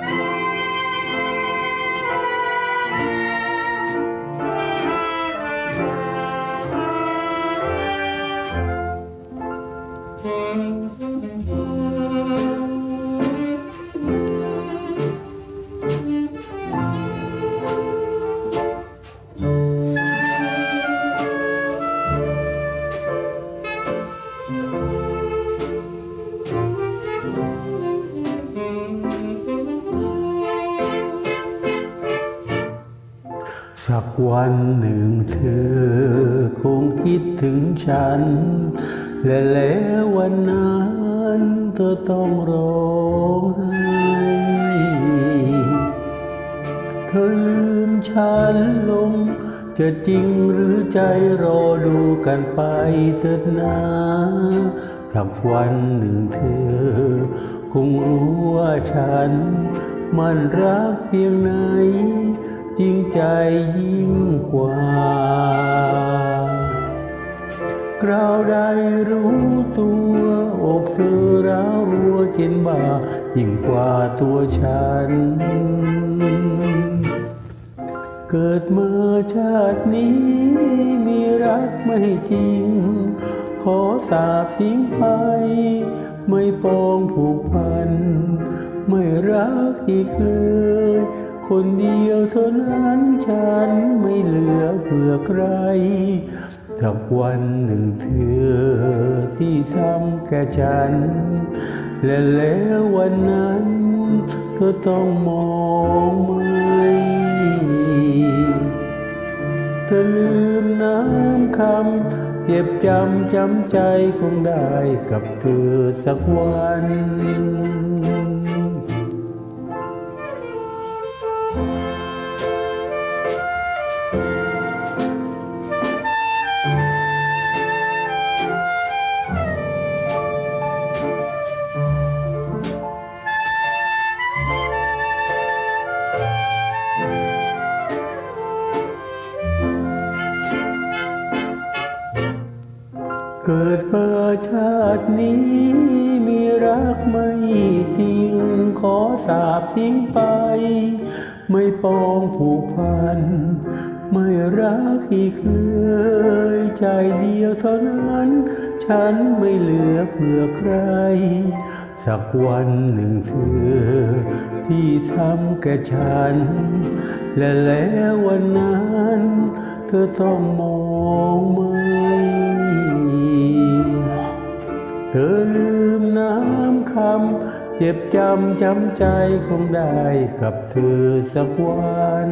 Thank mm -hmm. you. สักวันหนึ่งเธอคงคิดถึงฉัน และแล้ววันนั้นเธอต้องร้องไห้เธอลืมฉันลง จะจริงหรือใจรอดูกันไปเถิดนาสักวันหนึ่งเธอ คงรู้ว่าฉัน มันรักเพียงไหน จริงใจยิ่งกว่าคราวใดรู้ตัวอกเธอร้าวรัวเจ็นบ่า ยิ่งกว่าตัวฉัน เกิดมาชาตินี้มีรักไม่จริง ขอสาบสิ้งไป ไม่ปองผูกพัน ไม่รักอีกเลย คนเดียวเท่านั้นฉันไม่เหลือเพื่อใครสักวันหนึ่งเธอที่ทำแก่ฉัน และแล้ววันนั้นเธอต้องมองไหมเธอลืมน้ำคำเก็บจำจำใจคงได้กับเธอสักวัน เกิดมาชาตินี้มีรักไม่จริง ขอสาบทิ้งไป ไม่ปองผูกพัน ไม่รักอีกเลยใจเดียวเท่านั้น ฉันไม่เหลือเพื่อใคร สักวันหนึ่งเธอที่ทำแก่ฉัน และแล้ววันนั้น เธอต้องมองไห เธอลืมน้ำคำเจ็บจำจำใจคงได้กับเธอสักวัน